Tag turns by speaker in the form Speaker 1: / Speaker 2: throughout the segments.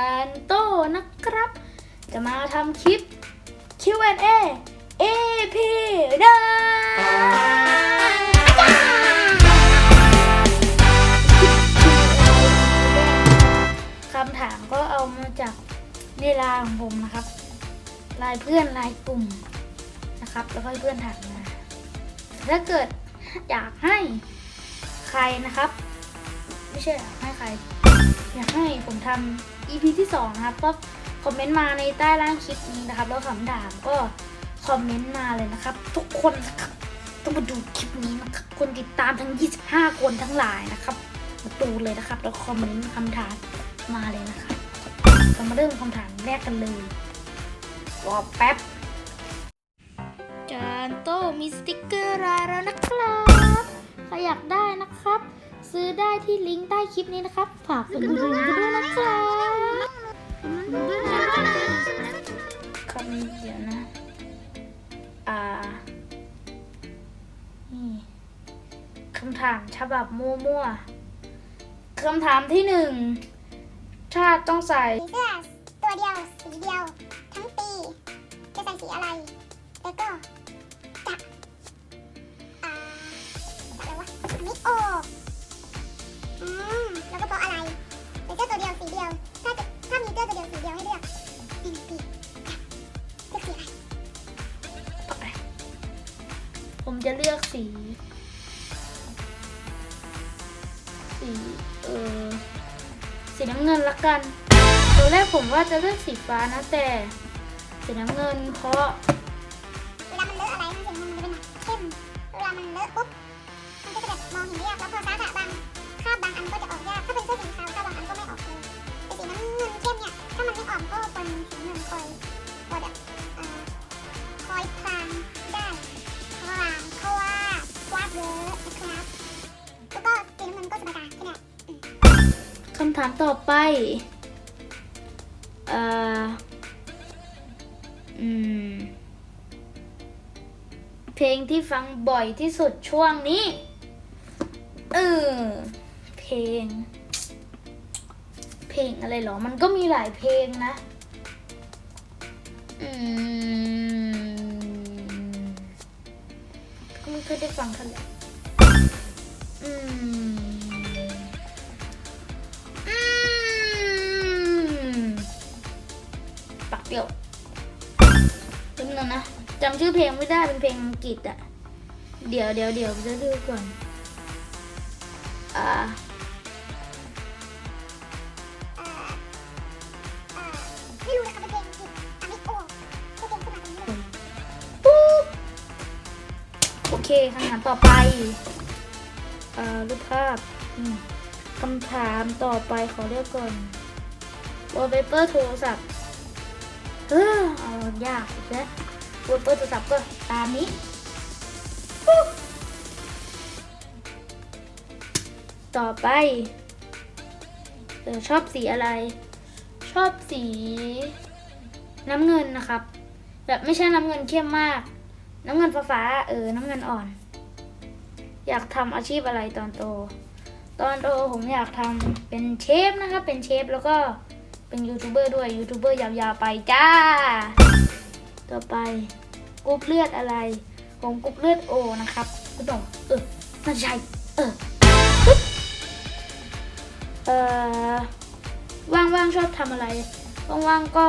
Speaker 1: ารย์โต้นะครับ จะมาทำคลิป Q&A AP ได้คำถามก็เอามาจากในไลน์ของผมนะครับลน์เพื่อนลน์กลุ่มนะครับ แล้วก็เพื่อนถามมาถ้าเกิดอยากให้ใครนะครับ ไม่ใช่อยากให้ใคร อยากให้ผมทำ EP ที่2นะครับก็คอมเมนต์มาในใต้ล่างคลิปนี้นะครับ แล้วคำถามก็คอมเมนต์มาเลยนะครับ ทุกคนนะครับต้องมาดูคลิปนี้นะครับคนติดตามทั้ง 25 คนทั้งหลายนะครับมาดูเลยนะครับ แล้วคอมเมนต์คำถามมาเลยนะครับเรามาเริ่มคำถามแรกกันเลยรอแป๊บจานโต้มีสติกเกอร์รายแล้วนะครับใครอยากได้นะครับ ซื้อได้ที่ลิงก์ใต้คลิปนี้นะครับ ฝากกดดูกันด้วยนะครับคำนี้เดี๋ยวนะ อ่า นี่คำถามฉบับมั่วๆคำถามที่หนึ่งถ้าต้องใส่
Speaker 2: เสื้อตัวเดียว สีเดียว ทั้งปี จะใส่สีอะไร แล้วก็ เลือกสี
Speaker 1: สีเออสีน้ำเงินละกันตอนแรกผมว่าจะเลือกสีฟ้านะแต่สีน้ำเงินเพราะำ
Speaker 2: ถามต่
Speaker 1: อไปเอ่ออืม เพลงที่ฟังบ่อยที่สุดช่วงนี้ เออ เพลง เพลงอะไรเหรอ มันก็มีหลายเพลงนะ อืม ก็ไม่เคยได้ฟังเท่าไหร่อืม เดี๋ยวจำนึงนะจำชื่อเพลงไม่ได้เป็นเพลงอังกฤษอะเดี๋ยวเดี๋ยวเดี๋ยวจะดูก่อนอ่า
Speaker 2: โอเค
Speaker 1: คำถามต่อไปเอ่อรูปภาพคำถามต่อไปขอเรียกก่อนวอลเปเปอร์โทรศัพท์ เออเอายากอีกแล้ววอลเปเปอร์โทรศัพท์ก็ตามนี้ปุ๊บต่อไปเออชอบสีอะไร ชอบสีน้ำเงินนะครับ แบบไม่ใช่น้ำเงินเข้มมาก น้ำเงินฟ้าๆเออ น้ำเงินอ่อน อยากทำอาชีพอะไรตอนโต ตอนโตผมอยากทำเป็นเชฟนะครับ เป็นเชฟแล้วก็ เป็นยูทูบเบอร์ด้วยยูทูบเบอร์ยาวๆไปจ้า ต่อไปกรุ๊ปเลือดอะไรผมกรุ๊ปเลือดโอนะครับก็ต้องเออน่าใช่เออเออว่างๆชอบทำอะไร ว่างๆก็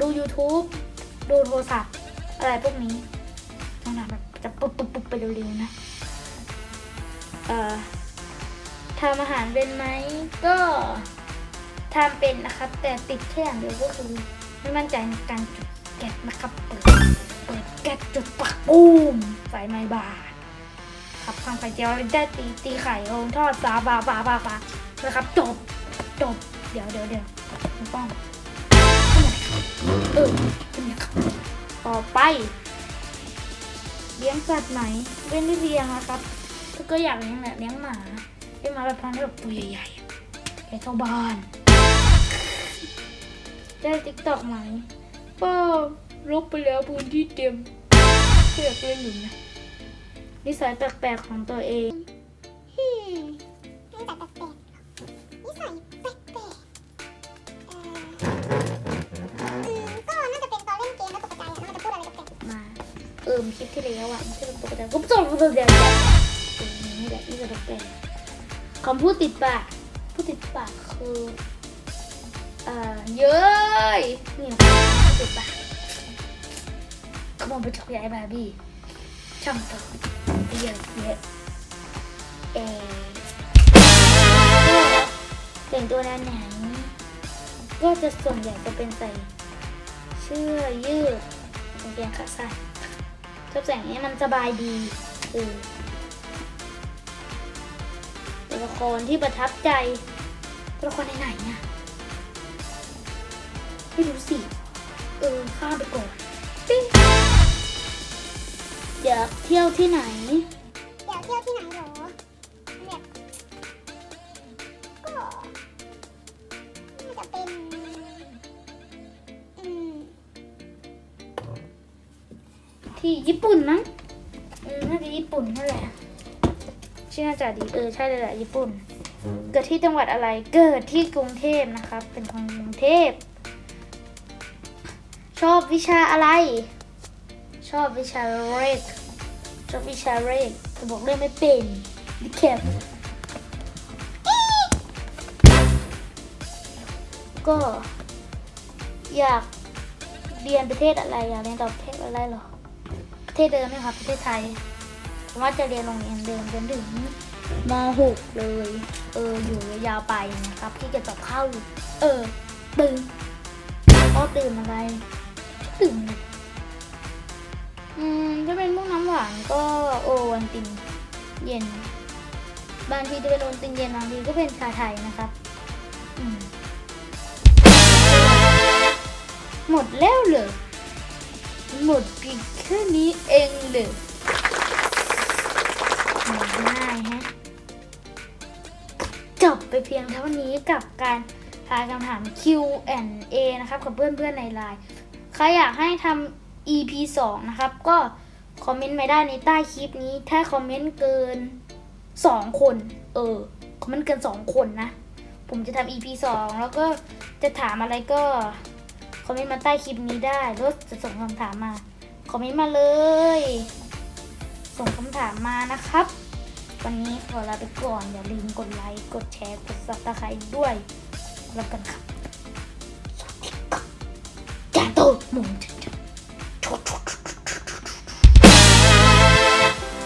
Speaker 1: ดู YouTube ดูโทรศัพท์อะไรพวกนี้ต้องทำแบบจะปุ๊บปุ๊บปุ๊บไปเร็วๆนะ เอ่อทำอาหารเป็นไหมก็ ทำเป็นนะครับ แต่ติดแค่อย่างเดียวก็คือไม่มั่นใจในการจุดแก๊สนะครับ เปิดเปิดแก๊สจุดปักปูมไฟไหม้บาดครับทำไข่เจียวได้ตีตีไข่ลงทอดสาบาบาบาบานะครับจบจบเดี๋ยวเดี๋ยวเดี๋ยวป้องเออขึ้นมาครับต่อไปเลี้ยงสัตว์ไหมไม่ได้เลี้ยงนะครับก็อยากเลี้ยงแหละเลี้ยงหมาเลี้ยงหมาแบบพันธุ์แบบตัวใหญ่ๆใหญ่เท่าบ้าน ได้ติ๊กต็อกไหมก็ลบไปแล้วพื้นที่เต็มเพื่อเล่นอยู่นะนิสัยแปลกๆของตัวเอง
Speaker 2: เอิ
Speaker 1: มคลิปที่แล้วอะมันจะเป็นตัปกติก็จบตัวเดียวนี่แหละนี่จะเป็นคำพูดติดปากพูดติดปากคือ อ่าเย้ยนี่นะคะพูดปากขโมยไปจากยายบาร์บี้ช่างต่อเยอะเยอะเออแต่งตัวแนวไหนก็จะส่วนใหญ่จะเป็นใส่เสื้อยืดกางเกงขาสั้นชอบใส่งนี้มันสบายดีเออตัวละครที่ประทับใจตัวละครไหนๆเนี่ย ไม่รู้สิ เออข้ามไปก่อนปิ๊งอยากเที่ยวที่ไหน
Speaker 2: อยากเที่ยวที่ไหนเหรอแบบก็น่าจะเป็น อืม
Speaker 1: ที่ญี่ปุ่นมั้งเอืมน่าจะญี่ปุ่นนั่นแหละชื่อน่าจะดีเออใช่เลยแหละญี่ปุ่น เกิดที่จังหวัดอะไร เกิดที่กรุงเทพนะครับ เป็นคนกรุงเทพ อบวิชาอะไร ชอบวิชาเลขชอบวิชาเลขแต่บอกเลขไม่เป็นดิแคปก็อยากเรียนประเทศอะไรอยากเรียนต่อประเทศอะไรหรอประเทศเดิมไหมครับประเทศไทยผมว่าจะเรียนโรงเรียนเดิมจนถึงม .6 เลย เอออยู่ยาวไปนะครับที่จะสอบเข้าอยู่เออตื่นก็ตื่นอะไร ตื่นเลยอืมถ้าเป็นพวกน้ำหวานก็โอวันตินเย็น บางทีจะเป็นโอวันตินเย็นบางทีก็เป็นชาไทยนะครับ อืม หมดแล้วเหรอหมดเพียงแค่นี้เองเลยง่ายฮะ จบไปเพียงเท่านี้กับการทายคำถาม Q&A นะครับ กับเพื่อนๆในไลน์ ใครอยากให้ทำ EP 2 นะครับ ก็คอมเมนต์มาได้ในใต้คลิปนี้ ถ้าคอมเมนต์เกิน 2 คน เออ คอมเมนต์เกิน 2 คนนะ ผมจะทำ EP 2 แล้วก็จะถามอะไรก็คอมเมนต์มาใต้คลิปนี้ได้แล้วจะส่งคำถามมา คอมเมนต์มาเลย ส่งคำถามมานะครับ วันนี้ขอลาไปก่อน อย่าลืมกดไลค์ กดแชร์ กดซับสไครต์ด้วย แล้วกันครับสวัสดีครับ จานโตหมุน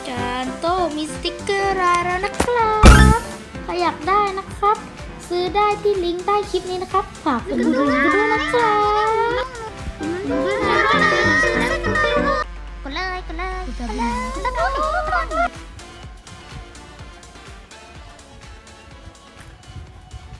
Speaker 1: จานโต้มีสติกเกอร์รายแล้วนะครับ ใครอยากได้นะครับ ซื้อได้ที่ลิงก์ใต้คลิปนี้นะครับ ฝากกดดูลิงก์กันด้วยนะครับ
Speaker 2: กดเลย
Speaker 1: กดเลย
Speaker 2: กดเลยกดเลย